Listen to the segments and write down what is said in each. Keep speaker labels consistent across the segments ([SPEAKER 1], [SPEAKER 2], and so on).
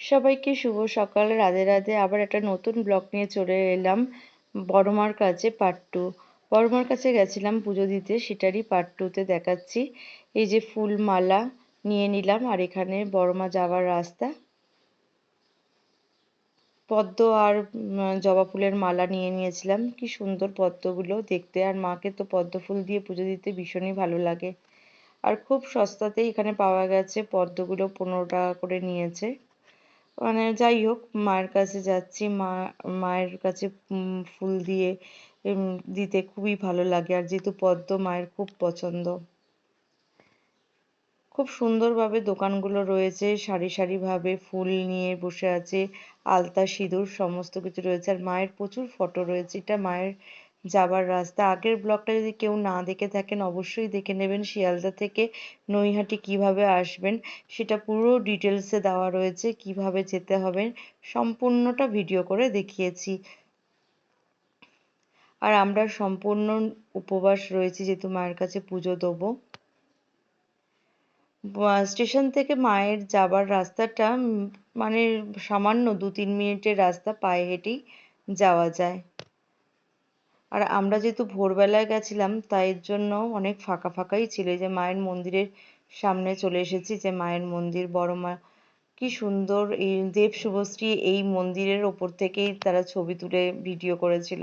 [SPEAKER 1] সবাইকে শুভ সকাল। রাধে রাধে। আবার একটা নতুন ব্লগ নিয়ে চলে এলাম বড়মার কাছে পার্ট টু বড়মার কাছে গেছিলাম পুজো দিতে, সেটারই পার্ট টুতে দেখাচ্ছি। এই যে ফুল মালা নিয়ে নিলাম, আর এখানে বড়মা যাওয়ার রাস্তা। পদ্ম আর জবা ফুলের মালা নিয়ে নিয়েছিলাম। কি সুন্দর পদ্মগুলো দেখতে। আর মাকে তো পদ্ম ফুল দিয়ে পুজো দিতে ভীষণই ভালো লাগে। আর খুব সস্তাতেই এখানে পাওয়া গেছে। পদ্মগুলো পনেরো টাকা করে নিয়েছে। মানে যাই হোক, মায়ের কাছে যাচ্ছি। মা, মায়ের কাছে ফুল দিয়ে দিতে খুবই ভালো লাগে। আর যেহেতু পদ্ম মায়ের খুব পছন্দ। খুব সুন্দরভাবে দোকানগুলো রয়েছে। সারি সারিভাবে ফুল নিয়ে বসে আছে। আলতা, সিঁদুর, সমস্ত কিছু রয়েছে। আর মায়ের প্রচুর ফটো রয়েছে। এটা মায়ের যাবার রাস্তা। আগের ব্লগটা যদি কেউ না দেখে থাকেন, অবশ্যই দেখে নেবেন শিয়ালদা থেকে নৈহাটি কীভাবে আসবেন। সেটা পুরো ডিটেলসে দেওয়া রয়েছে, কীভাবে যেতে হবে। সম্পূর্ণটা ভিডিও করে দেখিয়েছি। আর আমরা সম্পূর্ণ উপবাস রয়েছি যেহেতু মায়ের কাছে পুজো দেবো। স্টেশন থেকে মায়ের যাবার রাস্তাটা মানে সামান্য দু তিন মিনিটের রাস্তা পায়ে হেঁটেই যাওয়া যায়। আর আমরা যেহেতু ভোরবেলায় গেছিলাম, তাই জন্য অনেক ফাঁকা ফাঁকাই ছিল। যে মায়ের মন্দিরের সামনে চলে এসেছি যে মায়ের মন্দির, বড় মা কি সুন্দর এই দেব শুভশ্রী এই মন্দিরের ওপর থেকেই তারা ছবি তুলে ভিডিও করেছিল।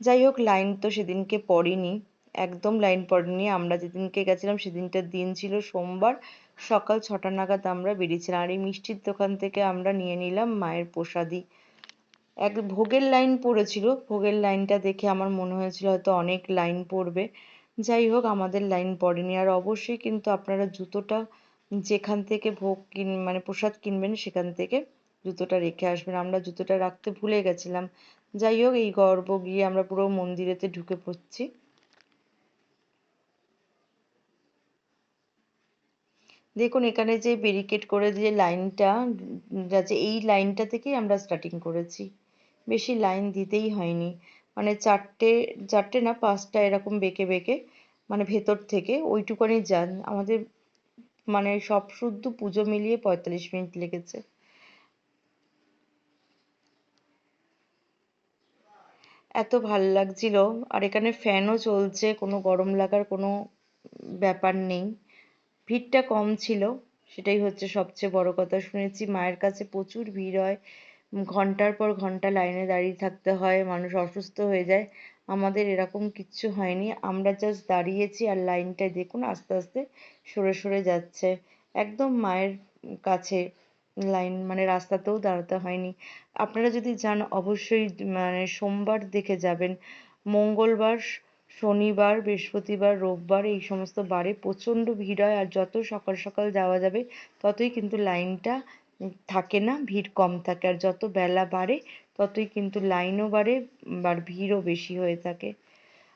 [SPEAKER 1] যাই হোক, লাইন তো সেদিনকে পড়িনি, একদম লাইন পড়েনি। আমরা যেদিনকে গেছিলাম সেদিনটার দিন ছিল সোমবার, সকাল ছটা নাগাদ আমরা বেরিয়েছিলাম। আর এই মিষ্টির দোকান থেকে আমরা নিয়ে নিলাম মায়ের প্রসাদি এক ভোগের লাইন পড়েছিল। ভোগের লাইনটা দেখে আমার মনে হয়েছিল হয়তো অনেক লাইন পড়বে। যাই হোক, আমাদের লাইন পড়েনি। আর অবশ্যই কিন্তু আপনারা জুতোটা যেখান থেকে ভোগ কিন মানে প্রসাদ কিনবেন, সেখান থেকে জুতোটা রেখে আসবেন। আমরা জুতোটা রাখতে ভুলে গেছিলাম। যাই হোক, এই গর্ব গিয়ে আমরা পুরো মন্দিরেতে ঢুকে পড়ছি। দেখুন, এখানে যে ব্যারিকেড করে যে লাইনটা যাচ্ছে এই লাইনটা থেকেই আমরা স্টার্টিং করেছি। বেশি লাইন দিতেই হয়নি। মানে চারটে চারটে না পাঁচটা এরকম বেঁকে বেঁকে মানে ভেতর থেকে ওইটুকানি যান। আমাদের মানে সব শুদ্ধ পুজো মিলিয়ে পঁয়তাল্লিশ মিনিট লেগেছে। এত ভালো লাগছিল। আর এখানে ফ্যানও চলছে, কোনো গরম লাগার কোনো ব্যাপার নেই। ভিড়টা কম ছিল, সেটাই হচ্ছে সবচেয়ে বড় কথা। শুনেছি মায়ের কাছে প্রচুর ভিড় হয়। ঘণ্টার পর ঘণ্টা লাইনে দাঁড়িয়ে থাকতে হয়, মানুষ অসুস্থ হয়ে যায়। আমাদের এরকম কিচ্ছু হয়নি। আমরা জাস্ট দাঁড়িয়েছি আর লাইনটায় দেখুন আস্তে আস্তে সরে সরে যাচ্ছে। একদম মায়ের কাছে লাইন মানে রাস্তাতেও দাঁড়াতে হয়নি। আপনারা যদি যান, অবশ্যই মানে সোমবার দেখে যাবেন। মঙ্গলবার, শনিবার, বৃহস্পতিবার, রোববার এই সমস্ত বারে প্রচণ্ড ভিড় হয় আর যত সকাল সকাল যাওয়া যাবে, ততই কিন্তু লাইনটা থাকে না, ভিড় কম থাকে। আর যত বেলা বাড়ে, ততই কিন্তু লাইনও বাড়ে আর ভিড়ও বেশি হয়ে থাকে।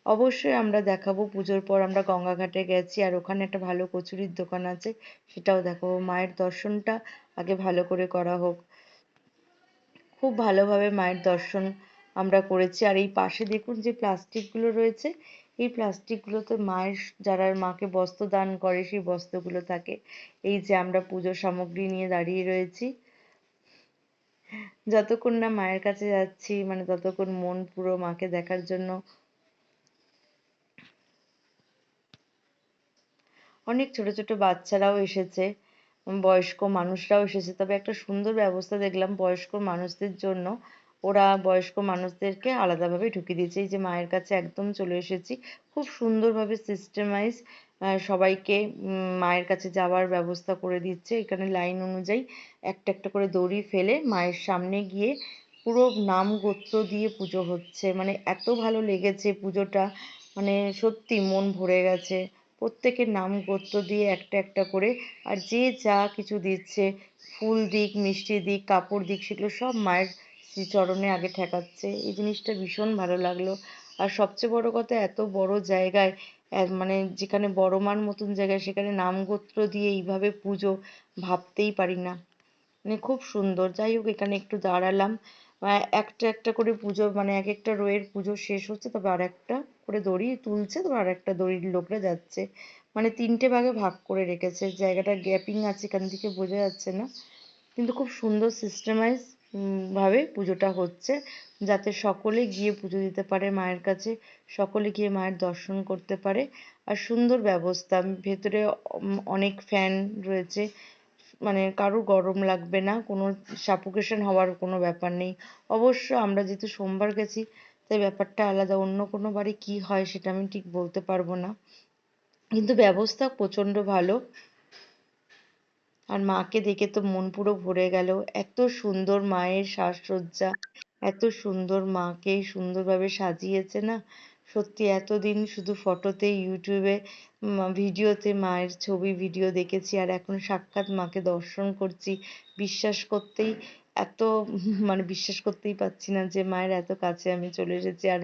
[SPEAKER 1] অবশ্যই আমরা দেখাবো পুজোর পর, আমরা গঙ্গাঘাটে গেছি, আর ওখানে একটা ভালো কচুরির দোকান আছে, সেটাও দেখাবো। মায়ের দর্শনটা আগে ভালো করে করা হোক। খুব ভালোভাবে মায়ের দর্শন আমরা করেছি। আর এই পাশে দেখুন যে প্লাস্টিকগুলো রয়েছে এই প্লাস্টিকগুলোতে মায়ের যারা মাকে বস্ত্র দান করে, সেই বস্ত্রগুলো থাকে। এই যে আমরা পুজোর সামগ্রী নিয়ে দাঁড়িয়ে রয়েছি। যতক্ষণ না মায়ের কাছে যাচ্ছি মানে ততক্ষণ মন পুরো মাকে দেখার জন্য অনেক ছোট ছোট বাচ্চারাও এসেছে, বয়স্ক মানুষরাও এসেছে। তবে একটা সুন্দর ব্যবস্থা দেখলাম বয়স্ক মানুষদের জন্য। ওরা বয়স্ক মানুষদেরকে আলাদাভাবে ঢুকিয়ে দিয়েছে। এই যে মায়ের কাছে একদম চলে এসেছি। খুব সুন্দরভাবে সিস্টেমাইজ সবাইকে মায়ের কাছে যাওয়ার ব্যবস্থা করে দিচ্ছে। এখানে লাইন অনুযায়ী একটা একটা করে দড়ি ফেলে মায়ের সামনে গিয়ে পুরো নাম গোত্র দিয়ে পুজো হচ্ছে। মানে এত ভালো লেগেছে পুজোটা। মানে সত্যি মন ভরে গেছে। প্রত্যেকের নাম গোত্র দিয়ে একটা একটা করে আর যে যা কিছু দিচ্ছে, ফুল দিক, মিষ্টি দিক, কাপড় দিক, সেগুলো সব মায়ের শ্রীচরণে আগে ঠেকাচ্ছে। এই জিনিসটা ভীষণ ভালো লাগল। আর সবচেয়ে বড় কথা, এত বড় জায়গায় মানে যেখানে বড় মার মতন জায়গায়, সেখানে নাম গোত্র দিয়ে এইভাবে পুজো ভাবতেই পারি না। মানে খুব সুন্দর। যাই হোক, এখানে একটু দাঁড়ালাম। একটা একটা করে পুজো মানে এক একটা রোয়ের পুজো শেষ হচ্ছে, তবে আর একটা করে দড়ি তুলছে, তবে আর একটা দড়ির লোকরা যাচ্ছে। মানে তিনটে ভাগে ভাগ করে রেখেছে। জায়গাটা গ্যাপিং আছে, এখান থেকে বোঝা যাচ্ছে না। কিন্তু খুব সুন্দর সিস্টেমাইজ ভাবে পুজোটা হচ্ছে। যাতে সকলে গিয়ে পুজো দিতে পারে মায়ের কাছে, সকলে গিয়ে মায়ের দর্শন করতে পারে। আর সুন্দর ব্যবস্থা, ভেতরে অনেক ফ্যান রয়েছে। মানে কারোর গরম লাগবে না, কোনো সাফোকেশন হওয়ার কোনো ব্যাপার নেই। অবশ্য আমরা যেহেতু সোমবার গেছি, তাই ব্যাপারটা আলাদা, অন্য কোনো বাড়ি কি হয় সেটা আমি ঠিক বলতে পারব না। কিন্তু ব্যবস্থা প্রচণ্ড ভালো। আর মাকে দেখে তো মন পুরো ভরে গেল। এত সুন্দর মায়ের সাজসজ্জা, এত সুন্দর মাকে সুন্দরভাবে সাজিয়েছে না? সত্যি এতদিন শুধু ফটোতে ইউটিউবে ভিডিওতে মায়ের ছবি ভিডিও দেখেছি আর এখন সাক্ষাৎ মাকে দর্শন করছি। বিশ্বাস করতেই এত মানে বিশ্বাস করতেই পারছি না যে মায়ের এত কাছে আমি চলে এসেছি আর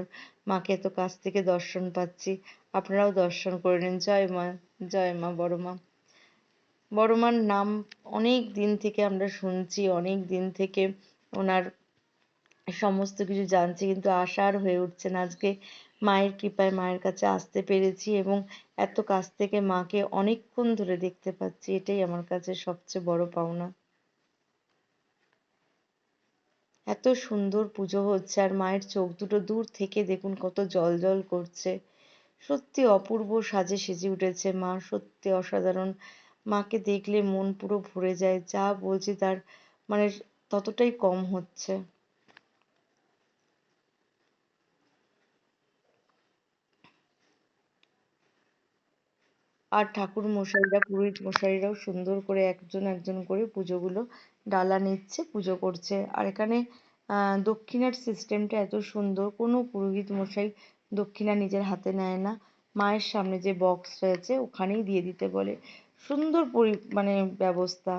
[SPEAKER 1] মাকে এত কাছ থেকে দর্শন পাচ্ছি। আপনারাও দর্শন করে নিন। জয় মা জয় মা, বড় মা। বড় মার নাম অনেক দিন থেকে আমরা শুনছি, অনেক দিন থেকে ওনার সমস্ত কিছু জানছি, কিন্তু আশা আর হয়ে উঠছে না। আজকে মায়ের কৃপায় মায়ের কাছে আসতে পেরেছি এবং এত কাছ থেকে মাকে অনেকক্ষণ ধরে দেখতে পাচ্ছি, এটাই আমার কাছে সবচেয়ে বড় পাওনা। এত সুন্দর পুজো হচ্ছে আর মায়ের চোখ দুটো দূর থেকে দেখুন কত জল জল করছে। সত্যি অপূর্ব সাজে সেজে উঠেছে মা, সত্যি অসাধারণ মাকে দেখলে মন পুরো ভরে যায়। যা বলছি তার মানে ততটাই কম হচ্ছে। আর ঠাকুর মশাইরা, পুরোহিত মশাইরাও সুন্দর করে একজন একজন করে পুজোগুলো ডালা নিচ্ছে, পুজো করছে। আর এখানে দক্ষিণার সিস্টেমটা এত সুন্দর, কোনো পুরোহিত মশাই দক্ষিণা নিজের হাতে নেয় না। মায়ের সামনে যে বক্স রয়েছে, ওখানেই দিয়ে দিতে বলে। সুন্দর পরি মানে ব্যবস্থা,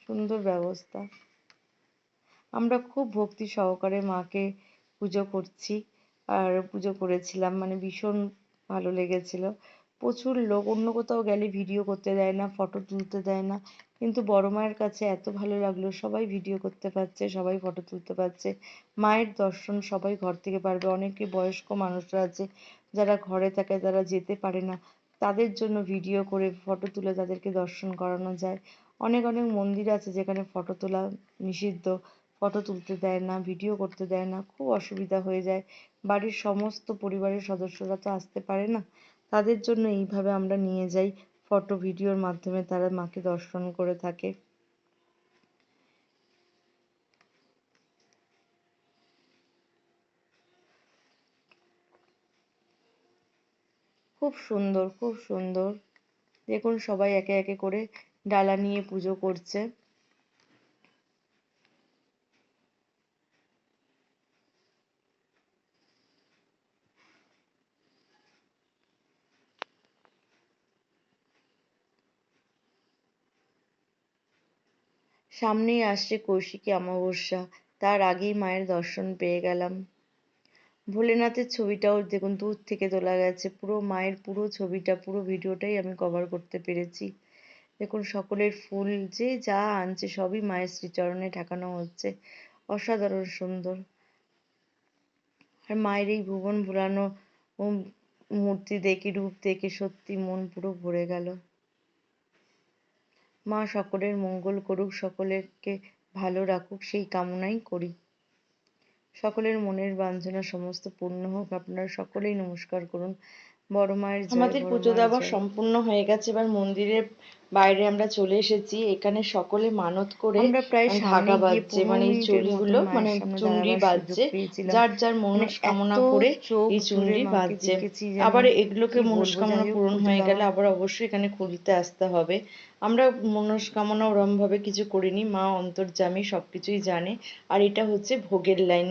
[SPEAKER 1] সুন্দর ব্যবস্থা। আমরা খুব ভক্তি সহকারে মাকে পুজো করছি আর পুজো করেছিলাম মানে ভীষণ ভালো লেগেছিল। প্রচুর লোক, অন্য কোথাও গেলে ভিডিও করতে দেয় না ফটো তুলতে দেয় না। কিন্তু বড় মায়ের কাছে এত ভালো লাগল, সবাই ভিডিও করতে পারছে, সবাই ফটো তুলতে পারছে। মায়ের দর্শন সবাই ঘর থেকে পারবে, অনেকে বয়স্ক মানুষরা আছে, যারা ঘরে থাকে তারা যেতে পারে না। তাদের জন্য ভিডিও করে ফটো তুলে তাদেরকে দর্শন করানো যায়। অনেক অনেক মন্দির আছে যেখানে ফটো তোলা নিষিদ্ধ। ফটো তুলতে দেয় না ভিডিও করতে দেয় না, খুব অসুবিধা হয়ে যায়। বাড়ির সমস্ত পরিবারের সদস্যরা তো আসতে পারে না। তাদের জন্য এইভাবে আমরা নিয়ে যাই ফটো ভিডিওর মাধ্যমে তারা মাকে দর্শন করে থাকে। খুব সুন্দর খুব সুন্দর। দেখুন সবাই একে একে করে ডালা নিয়ে পুজো করছে। সামনেই আসছে কৌশিকী অমাবস্যা। তার আগেই মায়ের দর্শন পেয়ে গেলাম। ভোলেনাথের ছবিটাও দেখুন, দূর থেকে তোলা গেছে। পুরো মায়ের পুরো ছবিটা, পুরো ভিডিওটাই আমি কভার করতে পেরেছি। দেখুন, সকলের ফুল যে যা আনছে সবই মায়ের শ্রীচরণে ঠেকানো হচ্ছে। অসাধারণ সুন্দর। আর মায়ের এই ভুবন ভুলানো মূর্তি দেখে, রূপ দেখে সত্যি মন পুরো ভরে গেল। মা সকলের মঙ্গল করুক, সকলেরকে ভালো রাখুক, সেই কামনাই করি। সকলের মনের বাঞ্ছনা সমস্ত পূর্ণ হোক। আপনারা সকলেই নমস্কার করুন। বড় মায়ের আমাদের পুজো দেওয়া সম্পূর্ণ হয়ে গেছে এবার মন্দিরের বাইরে আমরা চলে এসেছি। এখানে সকলে মানত করে আমরা প্রায় ঢাকা বাজছে মানে এই চুড়িগুলো মানে চুনরি বাজছে। যার যার মনস্কামনা করে এই চুনরি বাজছে। আবার এগুলোকে মনস্কামনা পূরণ হয়ে গেলে আবার অবশ্যই এখানে খুলিতে আসতে হবে। আমরা মনস্কামনা ওরম ভাবে কিছু করিনি মা অন্তর্যামী সবকিছুই জানে। আর এটা হচ্ছে ভোগের লাইন।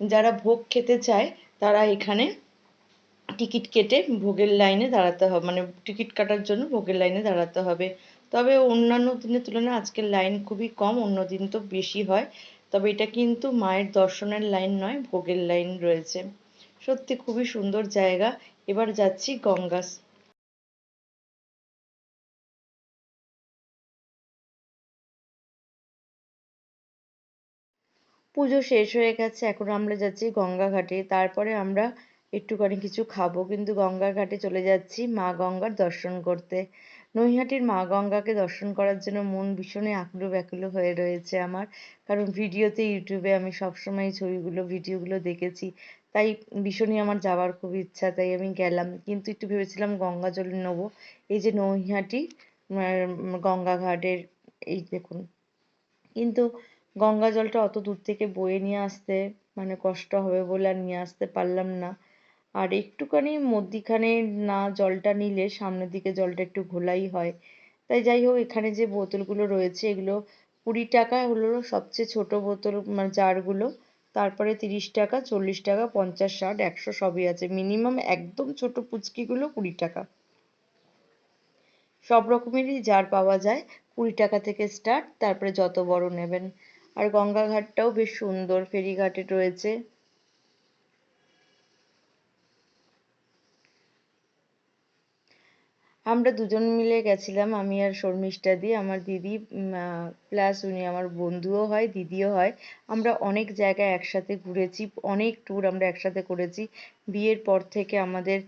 [SPEAKER 1] যারা ভোগ খেতে চায় তারা এখানে টিকিট কেটে ভোগের লাইনে দাঁড়াতে হবে মানে টিকিট কাটার জন্য ভোগের লাইনে দাঁড়াতে হবে। তবে অন্যান্য দিনের তুলনায় আজকের লাইন খুবই কম, অন্য দিন তো বেশি হয়। তবে এটা কিন্তু মায়ের দর্শনের লাইন নয়, ভোগের লাইন রয়েছে। সত্যি খুবই সুন্দর জায়গা। এবার যাচ্ছি গঙ্গা পুজো শেষ হয়ে গেছে, এখন আমরা যাচ্ছি গঙ্গা ঘাটে। তারপরে আমরা একটুখানি কিছু খাব। কিন্তু গঙ্গার ঘাটে চলে যাচ্ছি মা গঙ্গার দর্শন করতে। নৈহাটির মা গঙ্গাকে দর্শন করার জন্য মন ভীষণই আকুল ব্যাকুল হয়ে রয়েছে আমার। কারণ ভিডিওতে ইউটিউবে আমি সবসময় ছবিগুলো ভিডিওগুলো দেখেছি। তাই ভীষণই আমার যাওয়ার খুব ইচ্ছা তাই আমি গেলাম। কিন্তু একটু ভেবেছিলাম গঙ্গা জল নেব। এই যে নৈহাটি উম, গঙ্গা ঘাটের এই দেখুন। কিন্তু গঙ্গা জলটা অত দূর থেকে বয়ে নিয়ে আসতে মানে কষ্ট হবে বলে আর নিয়ে আসতে পারলাম না। আর একটুখানি মধ্যিখানে না জলটা নিলে সামনের দিকে জলটা একটু ঘোলাই হয়। তাই যাই হোক, এখানে যে বোতলগুলো রয়েছে, এগুলো কুড়ি টাকা হলো সবচেয়ে ছোট বোতল মানে জারগুলো। তারপরে তিরিশ টাকা, চল্লিশ টাকা, পঞ্চাশ, ষাট, একশো সবই আছে। মিনিমাম একদম ছোট পুচকিগুলো কুড়ি টাকা। সব রকমেরই জার পাওয়া যায়। কুড়ি টাকা থেকে স্টার্ট, তারপরে যত বড় নেবেন। আর গঙ্গা ঘাটটাও বেশ সুন্দর, ফেরিঘাটে রয়েছে। আমরা দুজন মিলে গেছিলাম, আমি আর শর্মিষ্ঠা দি, আমার দিদি প্লাস উনি আমার বন্ধুও হয়, দিদিও হয়। আমরা অনেক জায়গায় একসাথে ঘুরেছি, অনেক ট্যুর আমরা একসাথে করেছি। বিয়ের পর থেকে আমাদের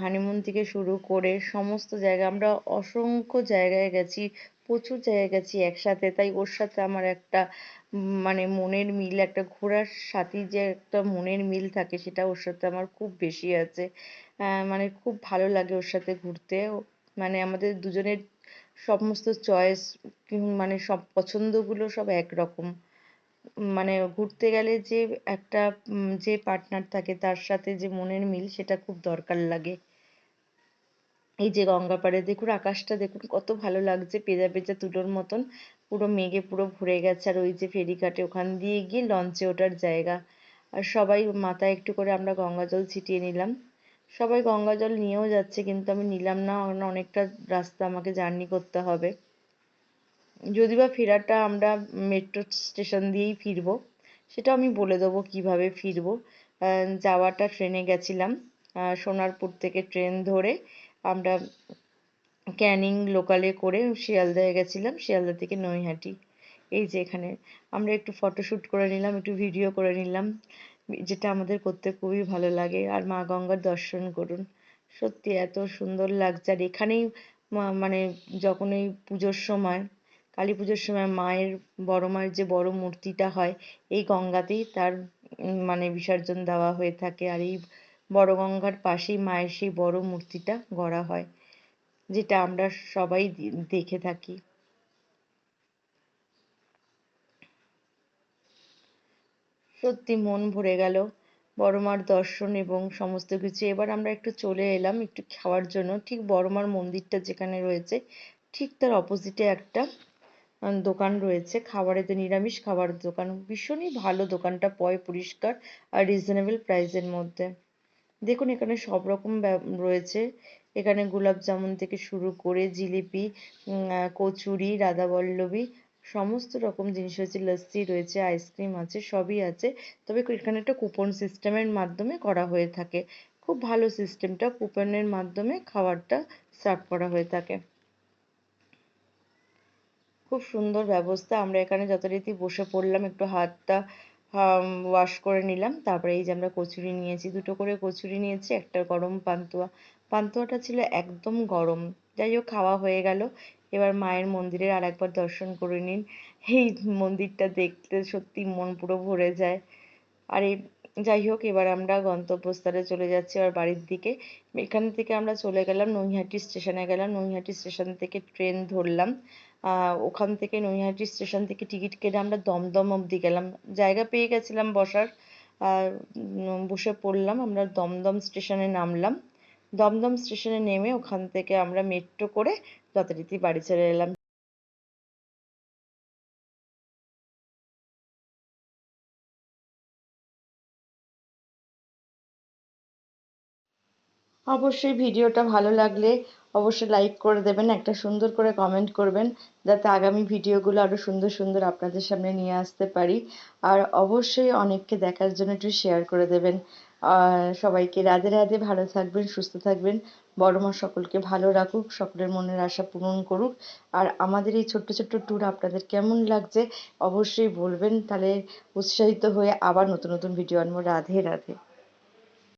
[SPEAKER 1] হানিমুন থেকে শুরু করে সমস্ত জায়গা, আমরা অসংখ্য জায়গায় গেছি। প্রচুর জায়গায় গেছি একসাথে। তাই ওর সাথে আমার একটা মানে মনের মিল, একটা ঘোরার সাথী যে একটা মনের মিল থাকে সেটা ওর সাথে আমার খুব বেশি আছে। মানে খুব ভালো লাগে ওর সাথে ঘুরতে। মানে আমাদের দুজনের সমস্ত চয়েস মানে সব পছন্দগুলো সব একরকম। মানে ঘুরতে গেলে যে একটা যে পার্টনার থাকে তার সাথে যে মনের মিল সেটা খুব দরকার লাগে। এই যে গঙ্গা পাড়ে দেখুন, আকাশটা দেখুন কত ভালো লাগছে, পেঁজা পেঁজা তুলোর মতন, পুরো মেঘে পুরো ভরে গেছে। আর ওই যে ফেরিঘাটে ওখান দিয়ে গিয়ে লঞ্চে ওঠার জায়গা। আর সবাই মাথায় একটু করে আমরা গঙ্গা জল ছিটিয়ে নিলাম। সবাই গঙ্গা জল নিয়েও যাচ্ছে, কিন্তু আমি নিলাম না অনেকটা রাস্তা আমাকে জার্নি করতে হবে। যদি বা ফেরাটা আমরা মেট্রো স্টেশন দিয়েই ফিরবো, সেটা আমি বলে দেবো কীভাবে ফিরবো। যাওয়াটা ট্রেনে গেছিলাম সোনারপুর থেকে ট্রেন ধরে আমরা ক্যানিং লোকালে করে শিয়ালদায় গেছিলাম, শিয়ালদা থেকে নৈহাটি। এই যে এখানে। আমরা একটু ফটোশ্যুট করে নিলাম, একটু ভিডিও করে নিলাম, যেটা আমাদের করতে খুবই ভালো লাগে। আর মা গঙ্গার দর্শন করুন। সত্যি এত সুন্দর লাগছে। আর এখানেই মানে যখন এই পুজোর সময়, কালী পুজোর সময় মায়ের, বড় মায়ের যে বড় মূর্তিটা হয়, এই গঙ্গাতেই তার মানে বিসর্জন দেওয়া হয়ে থাকে। আর এই বড় গঙ্গার পাশেই মায়ের সেই বড় মূর্তিটা গড়া হয়, যেটা আমরা সবাই দেখে থাকি। সত্যি মন ভরে গেল বড় মার দর্শন এবং সমস্ত কিছু। এবার আমরা একটু চলে এলাম একটু খাওয়ার জন্য। ঠিক বড় মার মন্দিরটা যেখানে রয়েছে, ঠিক তার অপোজিটে একটা দোকান রয়েছে, খাবারেতে নিরামিষ খাবার দোকান। ভীষণই ভালো দোকানটা, পয় পরিষ্কার আর রিজনেবল প্রাইসের মধ্যে। দেখুন, এখানে সব রকম রয়েছে। এখানে গোলাপ জামুন থেকে শুরু করে জিলিপি কচুরি, রাধাবল্লভী, সমস্ত রকম জিনিস রয়েছে। লস্যি রয়েছে, আইসক্রিম আছে, সবই আছে। তবে এখানে একটা কুপন সিস্টেমের মাধ্যমে করা হয়ে থাকে। খুব ভালো সিস্টেমটা, কুপনের মাধ্যমে খাবারটা সার্ভ করা হয়ে থাকে। খুব সুন্দর ব্যবস্থা। আমরা এখানে যথারীতি বসে পড়লাম, একটু হাতটা ওয়াশ করে নিলাম। তারপরে এই যে আমরা কচুরি নিয়েছি। দুটো করে কচুরি নিয়েছি, একটা গরম পান্তুয়া। পান্তুয়াটা ছিল একদম গরম। যাই হোক, খাওয়া হয়ে গেল। এবার মায়ের মন্দিরের আর একবার দর্শন করে নিন। এই মন্দিরটা দেখতে সত্যি মন পুরো ভরে যায়। আর এই যাই হোক, এবার আমরা গন্তব্যস্থলে চলে যাচ্ছি আর বাড়ির দিকে। এখান থেকে আমরা চলে গেলাম নৈহাটি স্টেশনে। গেলাম নৈহাটি স্টেশন থেকে ট্রেন ধরলাম। ওখান থেকে নৈহাটি স্টেশন থেকে টিকিট কেটে আমরা দমদম অবধি গেলাম। জায়গা পেয়ে গেছিলাম বসার। বসে পড়লাম। আমরা দমদম স্টেশনে নামলাম। দমদম স্টেশনে নেমে ওখান থেকে আমরা মেট্রো করে যথারীতি বাড়ি চলে এলাম। অবশ্যই ভিডিওটা ভালো লাগলে অবশ্যই লাইক করে দেবেন, একটা সুন্দর করে কমেন্ট করবেন, যাতে আগামী ভিডিওগুলো আরও সুন্দর সুন্দর আপনাদের সামনে নিয়ে আসতে পারি। আর অবশ্যই অনেককে দেখার জন্য একটু শেয়ার করে দেবেন। আর সবাইকে রাধে রাধে, ভালো থাকবেন, সুস্থ থাকবেন, বড় মা সকলকে ভালো রাখুক, সকলের মনের আশা পূরণ করুক। আর আমাদের এই ছোট্ট ছোট্ট ট্যুর আপনাদের কেমন লাগছে অবশ্যই বলবেন, তাহলে উৎসাহিত হয়ে আবার নতুন নতুন ভিডিও আনব। রাধে রাধে।